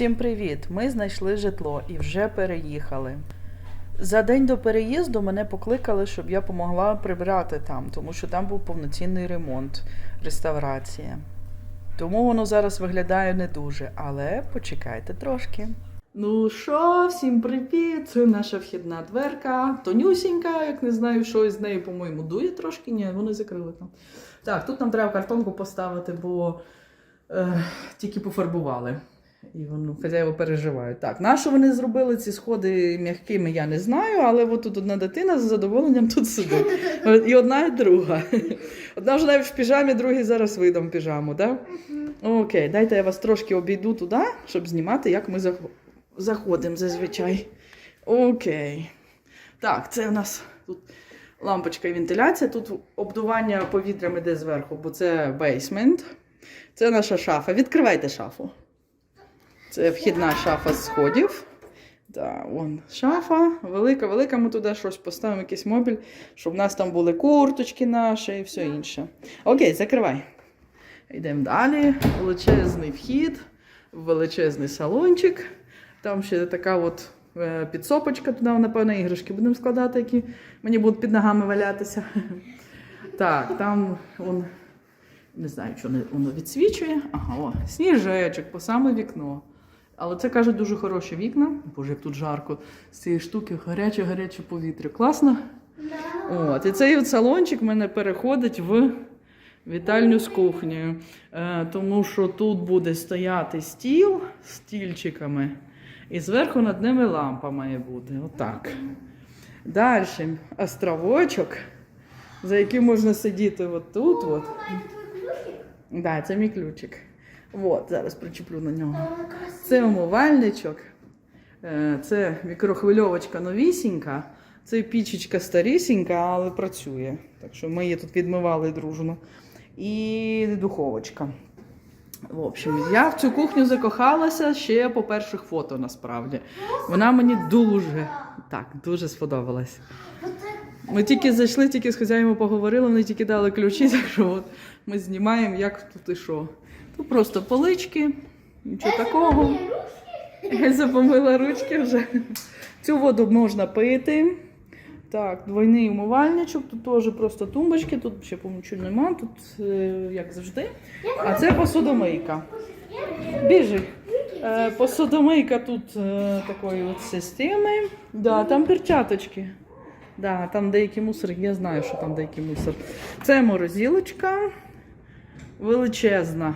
Всім привіт! Ми знайшли житло і вже переїхали. За день до переїзду мене покликали, щоб я допомогла прибрати там, тому що там був повноцінний ремонт, реставрація. Тому воно зараз виглядає не дуже, але почекайте трошки. Ну що, всім привіт! Це наша вхідна дверка. Тонюсінька, як не знаю, що із нею, по-моєму, дує трошки. Ні, вони закрили там. Так, тут нам треба картонку поставити, бо е, тільки пофарбували. І воно хазяїва переживають. Так, на що вони зробили ці сходи м'якими, я не знаю, але от тут одна дитина з задоволенням тут сидить. І одна, і друга. Одна вже навіть в піжамі, другий зараз видам піжаму, так? Окей, дайте я вас трошки обійду туди, щоб знімати, як ми заходимо зазвичай. Окей. Так, це у нас тут лампочка і вентиляція. Тут обдування повітрям іде зверху, бо це бейсмент. Це наша шафа. Відкривайте шафу. Це вхідна шафа з сходів. Да, вон шафа, велика, велика. Ми туди щось поставимо, якийсь мобіль, щоб в нас там були курточки наші і все інше. Окей, закривай. Йдемо далі. Величезний вхід, величезний салончик. Там ще така от е, підсопочка, туди, напевно, іграшки будемо складати, які мені будуть під ногами валятися. Так, там он, не знаю, що воно відсвічує. Ага, о, сніжечок по саме вікно. Але це кажуть дуже хороші вікна. Боже, як тут жарко з цієї штуки, гаряче, гаряче повітря. Класно? От, і цей от салончик в мене переходить в вітальню з кухнею. Е, тому що тут буде стояти стіл з стільчиками, і зверху над ними лампа має бути. Отак. Далі островочок, за яким можна сидіти отут. От. Да, це мій ключик. От, зараз причеплю на нього. Це умивальничок, е, це мікрохвильовочка новісінька, це пічечка старісінька, але працює. Так що ми її тут відмивали дружно. І духовочка. В общем, я в цю кухню закохалася ще по перших фото насправді. Вона мені дуже, так, дуже сподобалась. Ми тільки зайшли, тільки з хазяїном поговорили, вони тільки дали ключі, так що от ми знімаємо, як тут і що. Тут просто полички, нічого такого. Ельза помила ручки вже. Цю воду можна пити. Так, двойний умивальничок, тут теж просто тумбочки, тут ще нічого нема, тут е, як завжди. А це посудомийка. Біжи. Е, посудомийка тут е, такої от системи. Да, там перчаточки. Да, там деякий мусор, я знаю, що там деякий мусор. Це морозилочка величезна.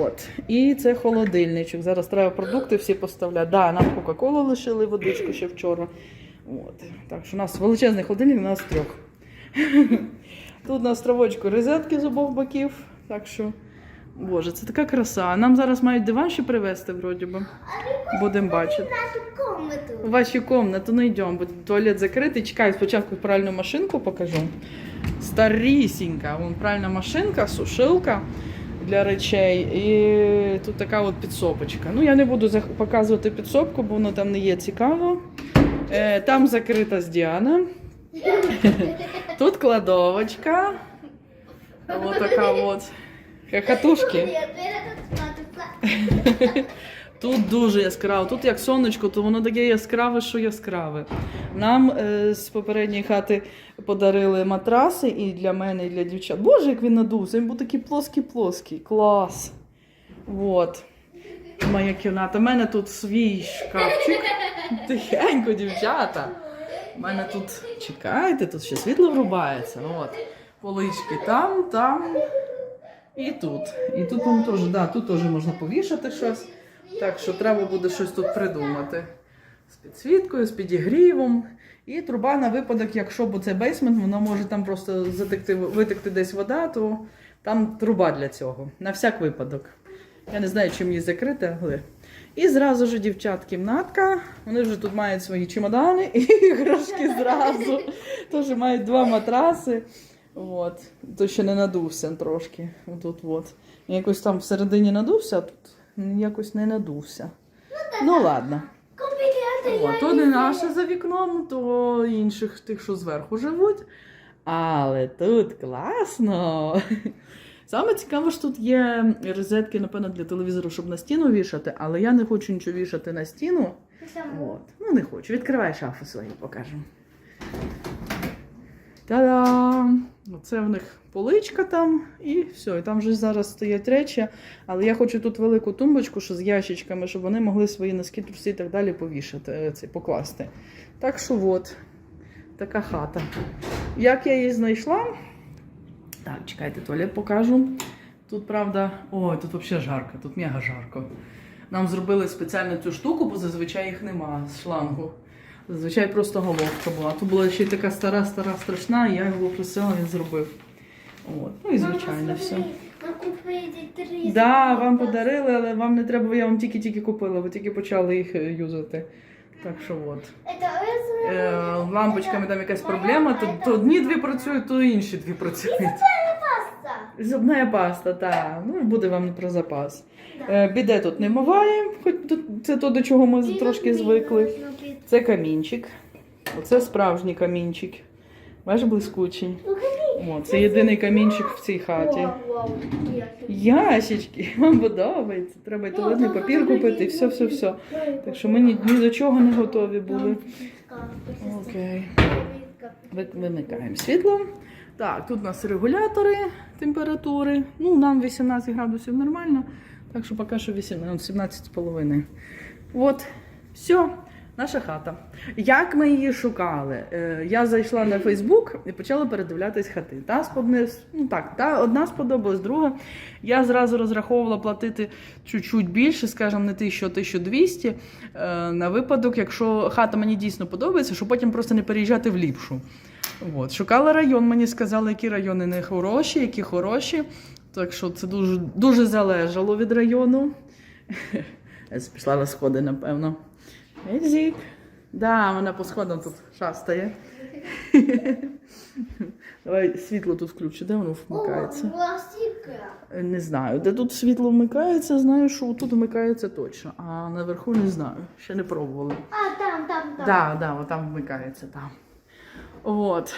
От. І це холодильничок. Зараз треба продукти всі поставляти. Да, нам Кока-Колу лишили водичку ще вчора. От. Так що у нас величезний холодильник, у нас трьох. Тут на островочку розетки з обох боків. Так що, боже, це така краса. Нам зараз мають диван ще привезти, вроді би. Будемо бачити. В вашу комнату не йдемо, бо туалет закритий. Чекай, спочатку пральну машинку покажу. Старісінька. Вон пральна машинка, сушилка для речей. І тут така от підсопочка. Ну, я не буду показувати підсопку, бо воно там не є цікаво. Е, там закрита з Діана. Тут кладовочка. Ось така от. Хохотушки. Тут дуже яскраво. Тут як сонечко, то воно таке яскраве, що яскраве. Нам е, з попередньої хати подарили матраси і для мене, і для дівчат. Боже, як він надувся, він був такий плоский-плоский. Клас. Вот. Моя кімната. У мене тут свій шкафчик. Тихенько, дівчата. У мене тут, чекайте, тут ще світло врубається. От. Полички там, там і тут. І тут вам теж, да, тут теж можна повішати щось. Так що треба буде щось тут придумати. З підсвіткою, з підігрівом. І труба на випадок, якщо бо це бейсмент, воно може там просто затекти, витекти десь вода, то там труба для цього. На всяк випадок. Я не знаю, чим її закрити, але. І зразу ж дівчат кімнатка. Вони вже тут мають свої чемодани і іграшки зразу. Тож мають два матраси. От. То ще не надувся трошки. Отут от. Якось там всередині надувся, а тут якось не надувся. Ну ладно. О, то не наше за вікном, то інших тих, що зверху живуть. Але тут класно. Саме цікаве, що тут є розетки, напевно, для телевізору, щоб на стіну вішати, але я не хочу нічого вішати на стіну. От. Ну, не хочу. Відкривай шафу свою, покажемо. Та-дам! Оце в них поличка там, і все. І там вже зараз стоять речі. Але я хочу тут велику тумбочку, що з ящичками, щоб вони могли свої носки, труси і так далі повішати, це, покласти. Так що от, така хата. Як я її знайшла? Так, чекайте, туалет покажу. Тут, правда, ой, тут взагалі жарко, тут мега жарко. Нам зробили спеціально цю штуку, бо зазвичай їх нема з шлангу. Зазвичай просто головка була. Тут була ще й така стара, стара, страшна, і я його просила, він зробив. От. Ну і звичайно все. Три. Да, вам подарили, але вам не треба, я вам тільки-тільки купила, ви тільки почали їх е, юзати. Так що от. Е, лампочками там якась проблема, то, то одні дві працюють, то інші дві працюють. паста. Зубна паста, так. Ну, буде вам про запас. Е, біде тут не буває, хоч це то, до чого ми трошки звикли. Це камінчик. Оце справжній камінчик. Бачиш, блискучий. О, це єдиний камінчик в цій хаті. Ящички, вам подобається. Треба й туалетний папір купити, і все, все, все. Так що ми ні, ні до чого не готові були. Окей. Вимикаємо світло. Так, тут у нас регулятори температури. Ну, нам 18 градусів нормально. Так що поки що 18, 17,5. От, все, наша хата. Як ми її шукали? Е, я зайшла на Фейсбук і почала передивлятись хати. Та сподне- ну так, та одна сподобалась, друга. Я зразу розраховувала платити чуть-чуть більше, скажімо, не 1000, а 1200, е, на випадок, якщо хата мені дійсно подобається, щоб потім просто не переїжджати в ліпшу. От. Шукала район, мені сказали, які райони не хороші, які хороші. Так що це дуже, дуже залежало від району. Пішла на сходи, напевно. Езік. Да, вона по сходам тут шастає. Давай світло тут включу, де воно вмикається? Не знаю, де тут світло вмикається, знаю, що тут вмикається точно, а наверху не знаю. Ще не пробували. А, там, там, там. Да, да, там вмикається там. От.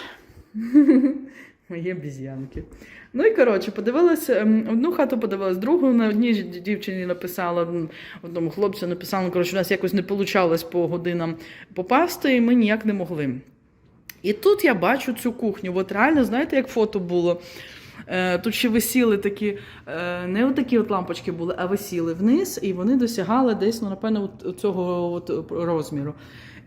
Мої обіз'янки. Ну і коротше, подивилася, ем, одну хату подивилась, другу на одній дівчині написала, одному хлопцю написала, коротше, у нас якось не вийшло по годинам попасти, і ми ніяк не могли. І тут я бачу цю кухню. От реально, знаєте, як фото було? Е, Тут ще висіли такі, е, не отакі от лампочки були, а висіли вниз, і вони досягали десь, ну, напевно, цього от розміру.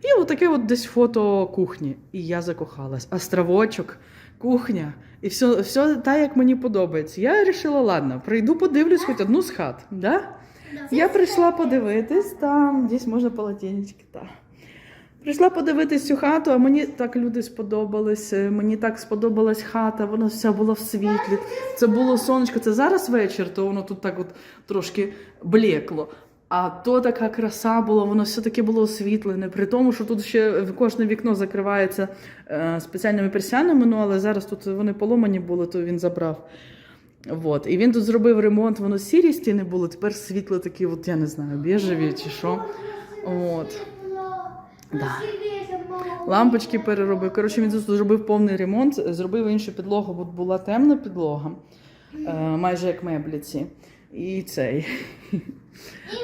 І отаке от десь фото кухні. І я закохалась. Островочок, кухня. І все, все так, як мені подобається. Я вирішила, ладно, прийду подивлюсь хоч одну з хат. Да? Я прийшла подивитись, там десь можна полотенечки, так. Прийшла подивитись цю хату, а мені так люди сподобались. Мені так сподобалась хата, вона вся була в світлі. Це було сонечко. Це зараз вечір, то воно тут так от трошки блекло. А то така краса була, воно все таки було освітлене. При тому, що тут ще кожне вікно закривається е, спеціальними персянами, ну але зараз тут вони поломані були, то він забрав. От. І він тут зробив ремонт, воно сірі стіни були, тепер світло такі, от я не знаю, біжеві чи що. От. Да. Лампочки переробив. Коротше, він тут зробив повний ремонт, зробив іншу підлогу, бо була темна підлога, е, майже як мебліці. І цей.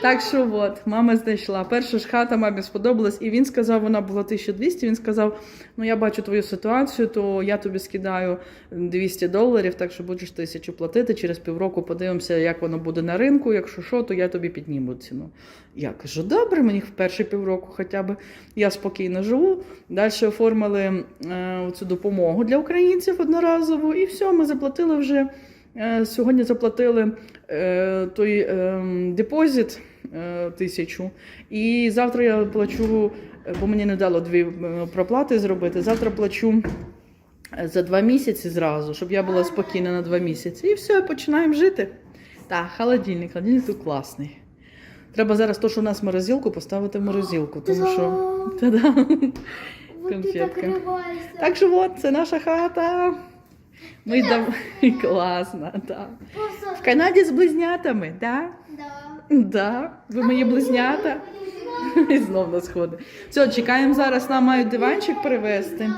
Так що от, мама знайшла. Перша ж хата мамі сподобалась, і він сказав, вона була 1200, Він сказав: ну я бачу твою ситуацію, то я тобі скидаю 200 доларів, так що будеш тисячу платити. Через півроку подивимося, як воно буде на ринку. Якщо що, то я тобі підніму ціну. Я кажу, добре, мені в перші півроку хоча б я спокійно живу. Далі оформили е, цю допомогу для українців одноразову, і все, ми заплатили вже. Е, Сьогодні заплатили е, той е, депозит тисячу, і завтра я плачу, бо мені не дало дві проплати зробити. Завтра плачу за два місяці зразу, щоб я була спокійна на два місяці. І все, починаємо жити. Так, холодильник, холодильник тут класний. Треба зараз то, що у нас морозилку, поставити в морозилку, тому що. Та-да. конфетка. Так що от, це наша хата. Ми дав... Класно, так. В Канаді з близнятами, так? Да. Да. Ви мої близнята. І знов на сходи. Все, чекаємо зараз, нам мають диванчик привезти.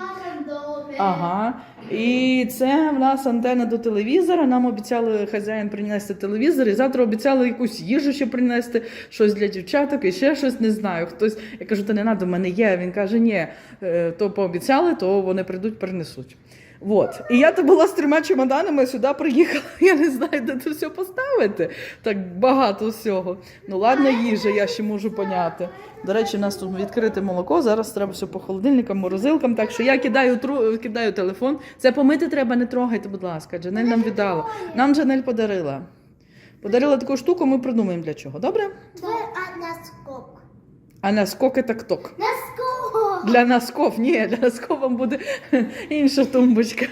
Ага. І це в нас антенна до телевізора. Нам обіцяли хазяїн принести телевізор, і завтра обіцяли якусь їжу ще принести, щось для дівчаток і ще щось не знаю. Хтось, я кажу, та не треба, в мене є. Він каже, ні, е, то пообіцяли, то вони прийдуть, принесуть. От. І я то була з трьома чемоданами сюди приїхала. Я не знаю, де це все поставити. Так багато всього. Ну ладно, їжа, я ще можу поняти. До речі, у нас тут відкрите молоко. Зараз треба все по холодильникам, морозилкам. Так що я кидаю тру... кидаю телефон. Це помити треба, не трогайте, будь ласка. Джанель нам віддала. Нам Джанель подарила. Подарила таку штуку, ми придумаємо для чого. Добре? Твой а наскок. А наскоки так ток. Наскок. Для носков, ні, для носков вам буде інша тумбочка.